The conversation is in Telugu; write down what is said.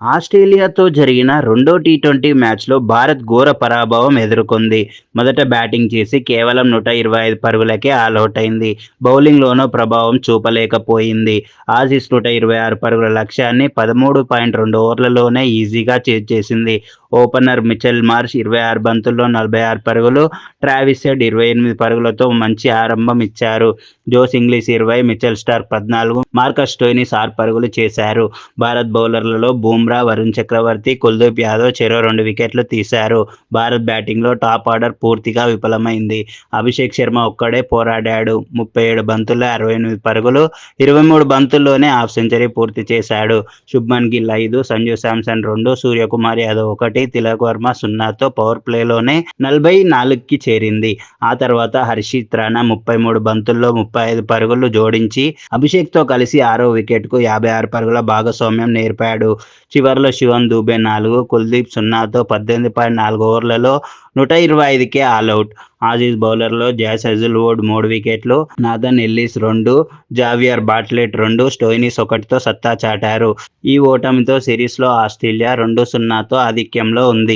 ఆస్ట్రేలియాతో జరిగిన రెండో టీ ట్వంటీ మ్యాచ్లో భారత్ ఘోర పరాభవం ఎదుర్కొంది. మొదట బ్యాటింగ్ చేసి కేవలం నూట ఇరవై ఐదు పరుగులకే ఆల్అవుట్ అయింది. బౌలింగ్లోనూ ప్రభావం చూపలేకపోయింది. ఆసీస్ నూట ఇరవై ఆరు పరుగుల లక్ష్యాన్ని పదమూడు పాయింట్ రెండు ఓవర్లలోనే ఈజీగా చేసింది ఓపెనర్ మిచెల్ మార్ష్ ఇరవై ఆరు బంతుల్లో నలభై ఆరు పరుగులు. ట్రావిస్ హెడ్ ఇరవై ఎనిమిది పరుగులతో మంచి ఆరంభం ఇచ్చారు. జోస్ ఇంగ్లీష్ ఇరవై మిచెల్ స్టార్ పద్నాలుగు మార్కస్ స్టోయినిస్ ఆరు పరుగులు చేశారు. భారత్ బౌలర్లలో బూమ్రా వరుణ్ చక్రవర్తి కుల్దీప్ యాదవ్ చెరో రెండు వికెట్లు తీశారు. భారత్ బ్యాటింగ్లో టాప్ ఆర్డర్ పూర్తిగా విఫలమైంది. అభిషేక్ శర్మ ఒక్కడే పోరాడాడు. ముప్పై ఏడు బంతుల్లో అరవై ఎనిమిది పరుగులు ఇరవై మూడు బంతుల్లోనే హాఫ్ సెంచరీ పూర్తి చేశాడు. శుభ్మన్ గిల్ ఐదు సంజు శాంసన్ రెండు సూర్యకుమార్ యాదవ్ ఒకటి తిలక్ వర్మ సున్నాతో పవర్ ప్లేలోనే నలభై నాలుగుకి చేరింది. ఆ తర్వాత హర్షిత్ రాణా ముప్పై మూడు బంతుల్లో ముప్పై ఐదు పరుగులు జోడించి అభిషేక్తో కలిసి ఆరో వికెట్కు యాభై ఆరు పరుగుల భాగస్వామ్యం నేర్పాడు. చివరిలో శివన్ దూబే నాలుగు కుల్దీప్ సున్నాతో పద్దెనిమిది పాయింట్ నాలుగు ఓవర్లలో నూట ఇరవై ఐదుకే ఆల్అవుట్ ఆజీస్ బౌలర్లో జాస్ హెజిల్వుడ్ మూడు వికెట్లు నాథన్ ఎల్లిస్ రెండు జావియర్ బాట్లెట్ రెండు స్టోయినిస్ ఒకటితో సత్తా చాటారు. ఈ ఓటమితో సిరీస్లో ఆస్ట్రేలియా రెండు సున్నాతో ఆధిక్యంలో ఉంది.